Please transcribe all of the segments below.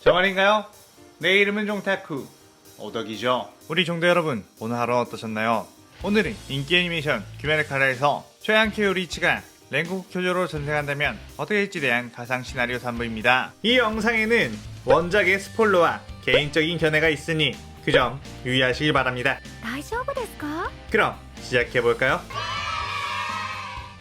저 말인가요? 내 이름은 종타쿠 오덕이죠 우리 종도 여러분 오늘 하루 어떠셨나요? 오늘은 인기 애니메이션 규면의 카라에서 최양케 요리치가 랭국 교조로 전생한다면 어떻게 할지 대한 가상 시나리오 3부입니다 이 영상에는 원작의 스포일러와 개인적인 견해가 있으니 그 점 유의하시기 바랍니다 大丈夫ですか 그럼 시작해볼까요?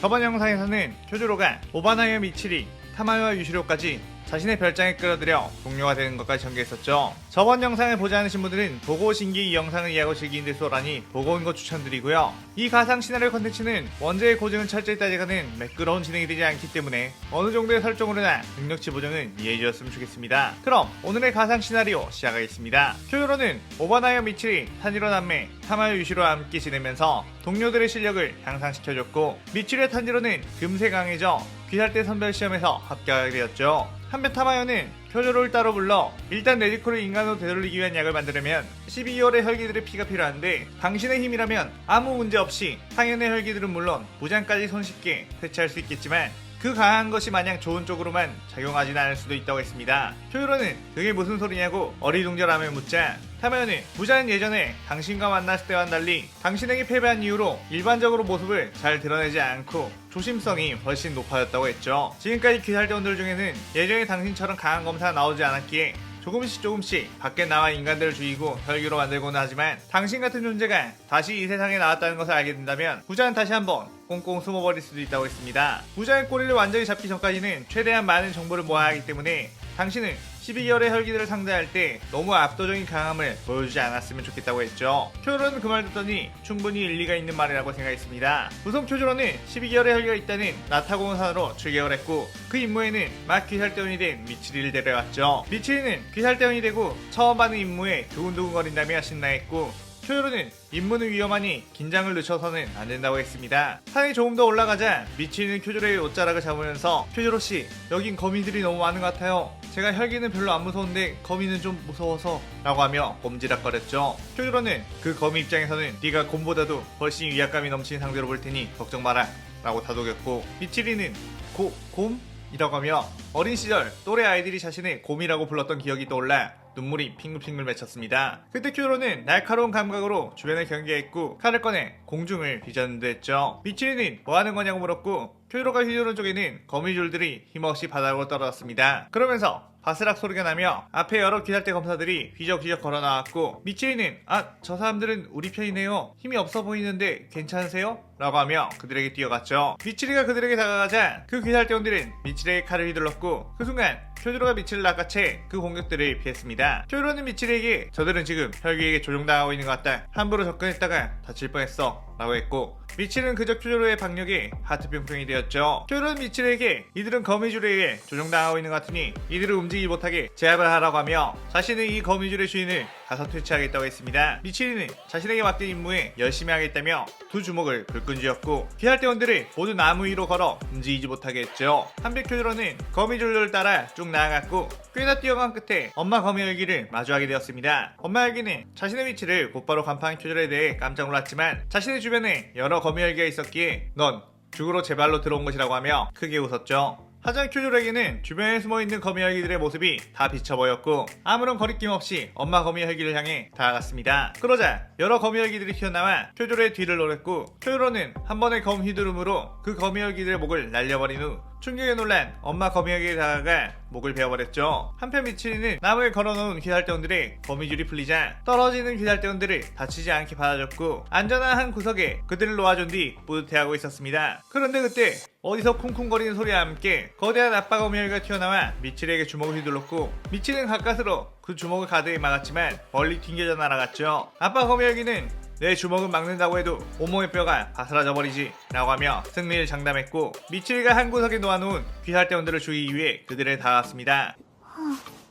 저번 영상에서는 쿄조로가 오바나와 미치리, 타마요와 유시로까지 자신의 별장에 끌어들여 동료가 되는 것까지 전개했었죠. 저번 영상을 보지 않으신 분들은 보고 오신 게이 영상을 이해하고 즐기는 데 수월하니 보고 온 거 추천드리고요. 이 가상 시나리오 컨텐츠는 원제의 고증을 철저히 따져가는 매끄러운 진행이 되지 않기 때문에 어느 정도의 설정으로나 능력치 보정은 이해해 주셨으면 좋겠습니다. 그럼 오늘의 가상 시나리오 시작하겠습니다. 쿄조로는 오바나와 미치리, 타니로 남매, 타마요 유시로와 함께 지내면서 동료들의 실력을 향상시켜줬고 미치리의 탄지로는 금세 강해져 귀살대 선별 시험에서 합격하게 되었죠. 한편 타마요는 표조를 따로 불러 일단 레디코를 인간으로 되돌리기 위한 약을 만들려면 12월의 혈기들의 피가 필요한데 당신의 힘이라면 아무 문제 없이 상현의 혈기들은 물론 무장까지 손쉽게 퇴치할 수 있겠지만 그 강한 것이 마냥 좋은 쪽으로만 작용하진 않을 수도 있다고 했습니다. 표요로는 그게 무슨 소리냐고 어리둥절함을 묻자 타마요는 부자는 예전에 당신과 만났을 때와는 달리 당신에게 패배한 이후로 일반적으로 모습을 잘 드러내지 않고 조심성이 훨씬 높아졌다고 했죠. 지금까지 귀살대원들 중에는 예전에 당신처럼 강한 검사가 나오지 않았기에 조금씩 조금씩 밖에 나와 인간들을 죽이고 혈기로 만들고는 하지만 당신 같은 존재가 다시 이 세상에 나왔다는 것을 알게 된다면 부자는 다시 한번 꽁꽁 숨어버릴 수도 있다고 했습니다. 부자의 꼬리를 완전히 잡기 전까지는 최대한 많은 정보를 모아야 하기 때문에 당신은 12개월의 혈기들을 상대할 때 너무 압도적인 강함을 보여주지 않았으면 좋겠다고 했죠. 쿄로는 그 말 듣더니 충분히 일리가 있는 말이라고 생각했습니다. 우선 쿄조로는 12개월의 혈기가 있다는 나타공사로 출격을 했고 그 임무에는 막 귀살대원이 된 미치리를 데려갔죠. 미치리는 귀살대원이 되고 처음 받는 임무에 두근두근거린다며 신나했고 초요로는 임무는 위험하니 긴장을 늦춰서는 안 된다고 했습니다. 산이 조금 더 올라가자 미치는 쿄조로의 옷자락을 잡으면서 쿄조로 씨 여긴 거미들이 너무 많은 것 같아요. 제가 혈기는 별로 안 무서운데 거미는 좀 무서워서 라고 하며 꼼지락거렸죠. 쿄조로는 그 거미 입장에서는 네가 곰보다도 훨씬 위압감이 넘치는 상대로 볼 테니 걱정 마라 라고 다독였고 미치리는 고, 곰? 이라고 하며 어린 시절 또래 아이들이 자신을 곰이라고 불렀던 기억이 떠올라 눈물이 핑글핑글 맺혔습니다. 그때 큐로는 날카로운 감각으로 주변을 경계했고 칼을 꺼내 공중을 휘젓는데 했죠. 미치리는 뭐하는 거냐고 물었고 큐로가 휘두른 쪽에는 거미줄들이 힘없이 바닥으로 떨어졌습니다. 그러면서 바스락 소리가 나며 앞에 여러 기살대 검사들이 휘적휘적 걸어 나왔고 미치리는 아 저 사람들은 우리 편이네요 힘이 없어 보이는데 괜찮으세요? 라고 하며 그들에게 뛰어갔죠 미치리가 그들에게 다가가자 그 기살대원들은 미치리에게 칼을 휘둘렀고 그 순간 쿄조로가 미치를 낚아채 그 공격들을 피했습니다. 쿄조로는 미치리에게 저들은 지금 혈기에게 조종당하고 있는 것 같다. 함부로 접근했다가 다칠 뻔했어. 라고 했고 미치는 그저 쿄조로의 박력에 하트병풍이 되었죠. 쿄조로는 미치에게 이들은 거미줄에 의해 조종당하고 있는 것 같으니 이들을 움직이지 못하게 제압을 하라고 하며 자신은 이 거미줄의 주인을 가서 퇴치하겠다고 했습니다. 미치리는 자신에게 맡긴 임무에 열심히 하겠다며 두 주먹을 불끈 쥐었고 귀할대원들을 모두 나무 위로 걸어 움직이지 못하게 했죠. 한편 쿄조로는 거미줄을 따라 쭉 나아갔고 꽤나 뛰어간 끝에 엄마 거미 열기를 마주하게 되었습니다. 엄마 열기는 자신의 위치를 곧바로 간파한 쿄조로에 대해 깜짝 놀랐지만 자신의 주변에 여러 거미 열기가 있었기에 넌 죽으로 제 발로 들어온 것이라고 하며 크게 웃었죠. 하지만 큐조에게는 주변에 숨어있는 거미 혈기들의 모습이 다 비쳐 보였고 아무런 거리낌 없이 엄마 거미 혈기를 향해 다가갔습니다. 그러자 여러 거미 혈기들이 튀어나와 큐조의 뒤를 노렸고 큐조는 한 번의 검 휘두름으로 그 거미 혈기들의 목을 날려버린 후 충격에 놀란 엄마 거미에게 다가가 목을 베어버렸죠. 한편 미치리는 나무에 걸어놓은 귀살대원들의 거미줄이 풀리자 떨어지는 귀살대원들을 다치지 않게 받아줬고 안전한 한 구석에 그들을 놓아준 뒤 뿌듯해하고 있었습니다. 그런데 그때 어디서 쿵쿵거리는 소리와 함께 거대한 아빠 거미열가 튀어나와 미치리에게 주먹을 휘둘렀고 미치는 가까스로 그 주먹을 가드에 막았지만 멀리 튕겨져 날아갔죠. 아빠 거미열기는 내 주먹은 막는다고 해도 온몸의 뼈가 바스라져 버리지 라고 하며 승리를 장담했고 미치리가 한 구석에 놓아놓은 귀살대원들을 죽이기 위해 그들에 닿았습니다.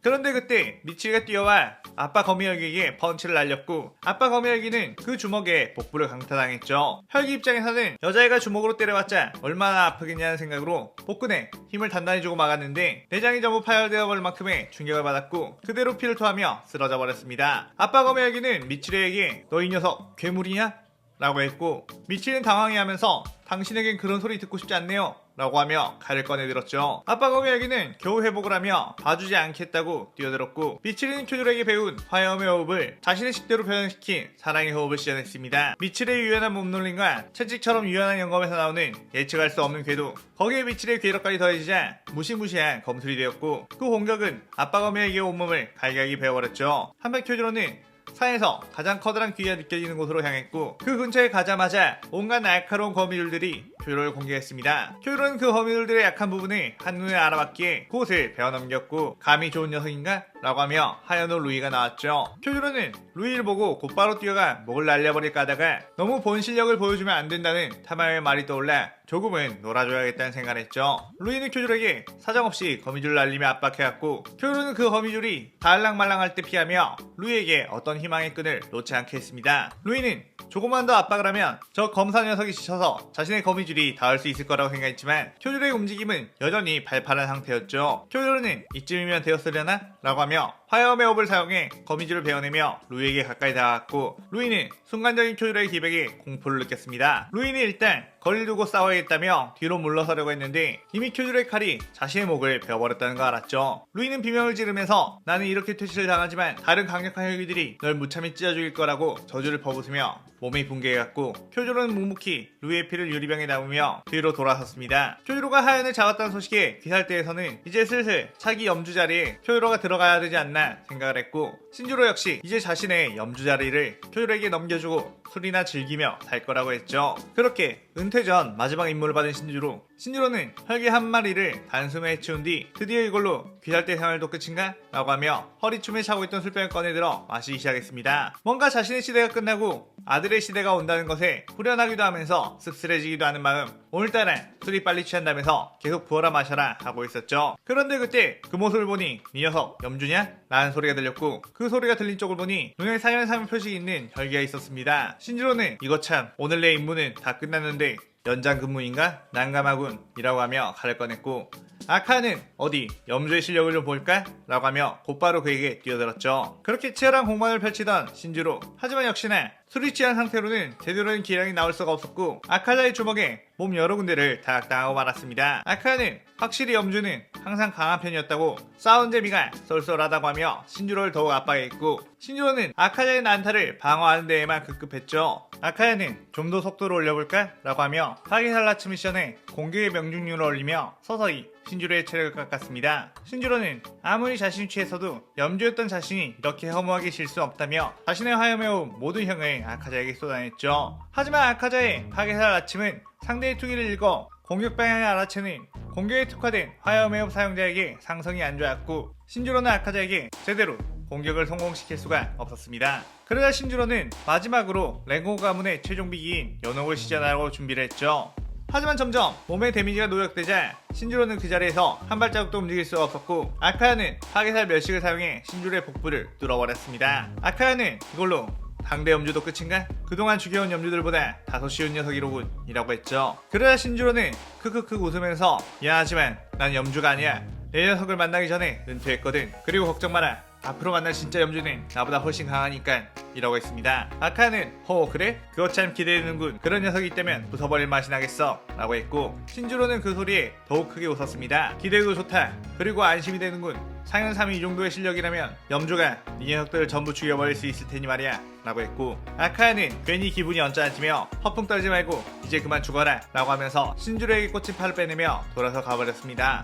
그런데 그때 미치리가 뛰어와 아빠 거미혈기에게 펀치를 날렸고 아빠 거미혈기는 그 주먹에 복부를 강타당했죠. 혈기 입장에서는 여자애가 주먹으로 때려봤자 얼마나 아프겠냐는 생각으로 복근에 힘을 단단히 주고 막았는데 내장이 전부 파열되어 버릴 만큼의 충격을 받았고 그대로 피를 토하며 쓰러져 버렸습니다. 아빠 거미혈기는 미치리에게 너 이 녀석 괴물이냐? 라고 했고 미치는 당황해하면서 당신에겐 그런 소리 듣고 싶지 않네요 라고 하며 칼을 꺼내들었죠. 아빠 거미에게는 겨우 회복을 하며 봐주지 않겠다고 뛰어들었고 미칠이는 쿄조에게 배운 화염의 호흡을 자신의 식대로 표현시킨 사랑의 호흡을 시전했습니다. 미칠의 유연한 몸놀림과 채찍처럼 유연한 영검에서 나오는 예측할 수 없는 궤도 거기에 미칠의 괴력까지 더해지자 무시무시한 검술이 되었고 그 공격은 아빠 거미에게 온몸을 갈갈기 베어버렸죠. 한편 쿄조로는 산에서 가장 커다란 귀가 느껴지는 곳으로 향했고 그 근처에 가자마자 온갖 날카로운 거미줄들이 쿄로를 공격했습니다. 쿄로는 그 거미줄들의 약한 부분을 한눈에 알아봤기에 그곳을 베어넘겼고 감이 좋은 녀석인가? 라고 하며 옷 루이가 나왔죠. 쿄조로는 루이를 보고 곧바로 뛰어가 목을 날려버릴까 하다가 너무 본 실력을 보여주면 안 된다는 타마의 말이 떠올라 조금은 놀아줘야겠다는 생각을 했죠. 루이는 쿄조에게 사정없이 거미줄을 날리며 압박해왔고 쿄조는 그 거미줄이 달랑말랑할 때 피하며 루이에게 어떤 희망의 끈을 놓지 않게 했습니다. 루이는 조금만 더 압박을 하면 저 검사 녀석이 지쳐서 자신의 거미줄이 닿을 수 있을 거라고 생각했지만 쿄조의 움직임은 여전히 발팔한 상태였죠. 쿄조는 이쯤이면 되었으려나? 라고 하며 화염의 옵을 사용해 거미줄을 베어내며 루이에게 가까이 다가갔고 루이는 순간적인 쿄조의 기백에 공포를 느꼈습니다. 루이는 일단 거리를 두고 싸워야겠다며 뒤로 물러서려고 했는데 이미 쿄조의 칼이 자신의 목을 베어버렸다는 걸 알았죠. 루이는 비명을 지르면서 나는 이렇게 퇴치를 당하지만 다른 강력한 혈기들이 널 무참히 찢어 죽일 거라고 저주를 퍼붓으며 몸이 붕괴해갔고 쿄조로는 묵묵히 루이의 피를 유리병에 담으며 뒤로 돌아섰습니다. 쿄조로가 하연을 잡았다는 소식에 귀살대에서는 이제 슬슬 차기 염주 자리에 쿄조로가 들어가야 되지 않나 생각을 했고 신주로 역시 이제 자신의 염주 자리를 쿄조로에게 넘겨주고 술이나 즐기며 살 거라고 했죠. 그렇게 은퇴 전 마지막 임무를 받은 신주로 신주로는 혈기 한 마리를 단숨에 해치운 뒤 드디어 이걸로 귀살대 생활도 끝인가? 라고 하며 허리춤에 차고 있던 술병을 꺼내들어 마시기 시작했습니다. 뭔가 자신의 시대가 끝나고 아들의 시대가 온다는 것에 후련하기도 하면서 씁쓸해지기도 하는 마음 오늘따라 술이 빨리 취한다면서 계속 부어라 마셔라 하고 있었죠. 그런데 그때 그 모습을 보니 이 녀석 염주냐? 라는 소리가 들렸고 그 소리가 들린 쪽을 보니 눈에 사연사면 표식이 있는 혈기가 있었습니다. 신지로는 이거 참 오늘 내 임무는 다 끝났는데 연장 근무인가? 난감하군 이라고 하며 칼을 꺼냈고 아카는 어디 염주의 실력을 좀 볼까? 라고 하며 곧바로 그에게 뛰어들었죠. 그렇게 치열한 공방을 펼치던 신주로 하지만 역시나 술이 취한 상태로는 제대로된 기량이 나올 수가 없었고 아카자의 주먹에 몸 여러 군데를 다각당하고 말았습니다. 아카는 확실히 염주는 항상 강한 편이었다고 싸운 재미가 쏠쏠하다고 하며 신주로를 더욱 압박했고 신주로는 아카자의 난타를 방어하는 데에만 급급했죠. 아카야는 좀 더 속도를 올려볼까? 라고 하며 파기살라츠 미션에 공격의 명중률을 올리며 서서히 신주로의 체력을 깎았습니다. 신주로는 아무리 자신이 취해서도 염주였던 자신이 이렇게 허무하게 질 수 없다며 자신의 화염에 온 모든 형을 아카자에게 쏟아냈죠. 하지만 아카자의 파괴살 아침은 상대의 투기를 읽어 공격 방향을 알아채는 공격에 특화된 화염의 사용자에게 상성이 안 좋았고 신주로는 아카자에게 제대로 공격을 성공시킬 수가 없었습니다. 그러자 신주로는 마지막으로 랭고 가문의 최종 비기인 연옥을 시전하려고 준비를 했죠. 하지만 점점 몸의 데미지가 노력되자 신주로는 그 자리에서 한 발자국도 움직일 수가 없었고 아카야는 파괴살 멸식을 사용해 신주로의 복부를 뚫어버렸습니다. 아카야는 이걸로 당대 염주도 끝인가? 그동안 죽여온 염주들보다 다소 쉬운 녀석이로군 이라고 했죠. 그러자 신주로는 크크크 웃으면서 미안하지만 난 염주가 아니야. 내 녀석을 만나기 전에 은퇴했거든. 그리고 걱정 마라. 앞으로 만날 진짜 염주는 나보다 훨씬 강하니까 이라고 했습니다. 아카는 허 그래? 그거 참 기대되는군. 그런 녀석이 있다면 부숴버릴 맛이 나겠어 라고 했고 신주로는 그 소리에 더욱 크게 웃었습니다. 기대도 좋다. 그리고 안심이 되는군. 상현삼이 이 정도의 실력이라면 염주가 이 녀석들을 전부 죽여버릴 수 있을 테니 말이야 라고 했고 아카야는 괜히 기분이 언짢아지며 허풍 떨지 말고 이제 그만 죽어라 라고 하면서 신주로에게 꽂힌 팔을 빼내며 돌아서 가버렸습니다.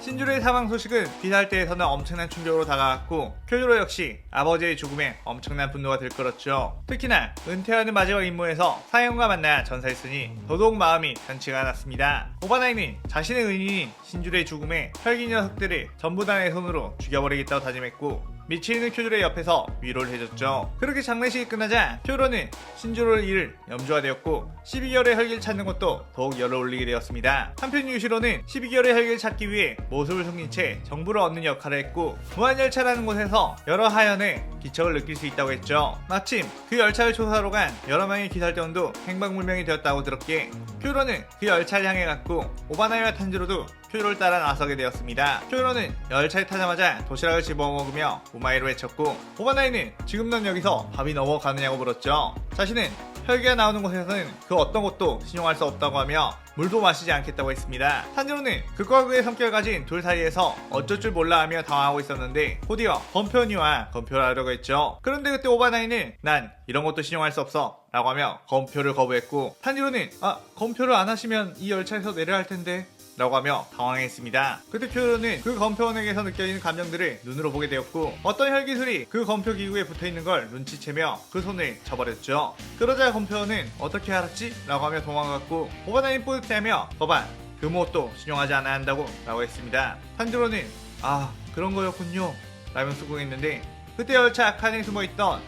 신주로의 사망 소식은 비살대에서는 엄청난 충격으로 다가왔고 쿄조로 역시 아버지의 죽음에 엄청난 분노가 들끓었죠. 특히나 은퇴하는 마지막 임무에서 사형과 만나 전사했으니 더더욱 마음이 편치가 않았습니다. 오바나이는 자신의 은인인 신주로의 죽음에 혈기 녀석들을 전부 다 내 손으로 죽여버리겠다고 다짐했고 미치는 쿄조의 옆에서 위로를 해줬죠. 그렇게 장례식이 끝나자 쿄로는 신주로를 잃을 염주가 되었고 12개월의 혈기를 찾는 것도 더욱 열을 올리게 되었습니다. 한편 유시로는 12개월의 혈기를 찾기 위해 모습을 숨긴 채 정보를 얻는 역할을 했고 무한열차라는 곳에서 여러 하연의 기척을 느낄 수 있다고 했죠. 마침 그 열차를 조사하러 간 여러 명의 기살대원도 행방불명이 되었다고 들었기에 쿄로는 그 열차를 향해 갔고 오바나이와 탄지로도 쿄로를 따라 나서게 되었습니다. 쿄로는 열차에 타자마자 도시락을 집어먹으며 오마이로 외쳤고 오바나이는 지금 넌 여기서 밥이 넘어가느냐고 물었죠. 자신은 혈기가 나오는 곳에서는 그 어떤 것도 신용할 수 없다고 하며 물도 마시지 않겠다고 했습니다. 탄지로는 극과 극의 성격을 가진 둘 사이에서 어쩔 줄 몰라 하며 당황하고 있었는데 곧이어 검표니와 검표를 하려고 했죠. 그런데 그때 오바나이는 난 이런 것도 신용할 수 없어 라고 하며 검표를 거부했고 탄지로는 아 검표를 안 하시면 이 열차에서 내려야 할 텐데 라고 하며 당황했습니다. 그때 큐로는 그 검표원에게서 느껴지는 감정들을 눈으로 보게 되었고 어떤 혈기술이 그 검표 기구에 붙어 있는 걸 눈치채며 그 손을 쳐버렸죠. 그러자 검표원은 어떻게 알았지? 라고 하며 도망갔고 오바나인 뿌듯해하며 거반 그 무엇도 신용하지 않아야 한다고 라고 했습니다. 탄지로는 아 그런 거였군요 라면서 수긍했는데 그때 열차 칸에 숨어있던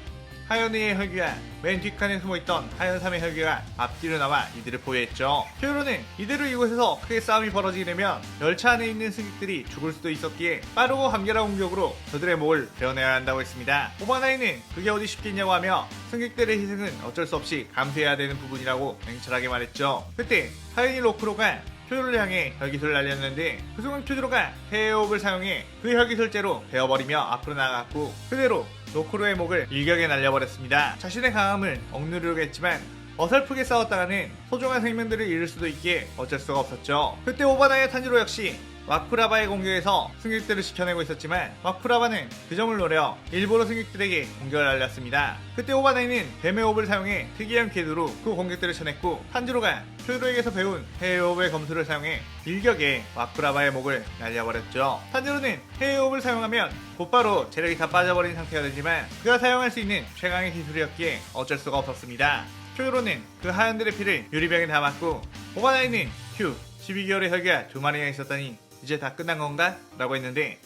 하연이의 혈기와 맨 뒷칸에 숨어있던 하연삼의 혈기가 앞뒤로 나와 이들을 보유했죠. 표로는 이대로 이곳에서 크게 싸움이 벌어지게 되면 열차 안에 있는 승객들이 죽을 수도 있었기에 빠르고 간결한 공격으로 저들의 목을 베어내야 한다고 했습니다. 오바나이는 그게 어디 쉽겠냐고 하며 승객들의 희생은 어쩔 수 없이 감수해야 되는 부분이라고 냉철하게 말했죠. 그때 하연이 로크로가 표를 향해 혈기술을 날렸는데 그 순간 큐드로가 해외호흡을 사용해 그 혈기술제로 베어버리며 앞으로 나갔고 그대로 노크로의 목을 일격에 날려버렸습니다. 자신의 강함을 억누르려고 했지만 어설프게 싸웠다가는 소중한 생명들을 잃을 수도 있기에 어쩔 수가 없었죠. 그때 오바나의 탄지로 역시 와쿠라바의 공격에서 승객들을 지켜내고 있었지만 와쿠라바는 그 점을 노려 일부러 승객들에게 공격을 날렸습니다. 그때 오바나이는 뱀의 호흡을 사용해 특이한 궤도로 그 공격들을 쳐냈고 탄지로가 큐로에게서 배운 해외호흡의 검수를 사용해 일격에 와쿠라바의 목을 날려버렸죠. 탄지로는 해외호흡을 사용하면 곧바로 체력이 다 빠져버린 상태가 되지만 그가 사용할 수 있는 최강의 기술이었기에 어쩔 수가 없었습니다. 큐로는 그 하얀들의 피를 유리병에 담았고 오바나이는 큐 12개월의 혈기가 두 마리가 있었다니 이제 다 끝난 건가? 라고 했는데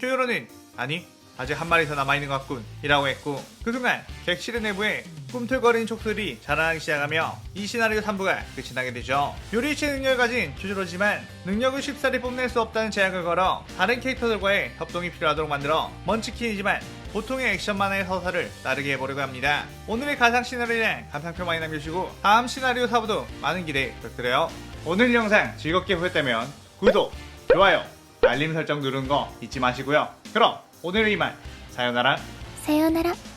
큐로는 아니 아직 한 마리 더 남아있는 것 같군 이라고 했고 그 순간 객실의 내부에 꿈틀거리는 촉들이 자라나기 시작하며 이 시나리오 3부가 끝이 나게 되죠. 요리치 능력을 가진 큐즈로지만 능력을 쉽사리 뽐낼 수 없다는 제약을 걸어 다른 캐릭터들과의 협동이 필요하도록 만들어 먼치킨이지만 보통의 액션 만화의 서사를 따르게 해보려고 합니다. 오늘의 가상 시나리오에 대한 감상표 많이 남겨주시고 다음 시나리오 4부도 많은 기대 부탁드려요. 오늘 영상 즐겁게 보셨다면 구독, 좋아요, 알림 설정 누르는 거 잊지 마시고요 그럼 오늘은 이만 사요나라 さようなら。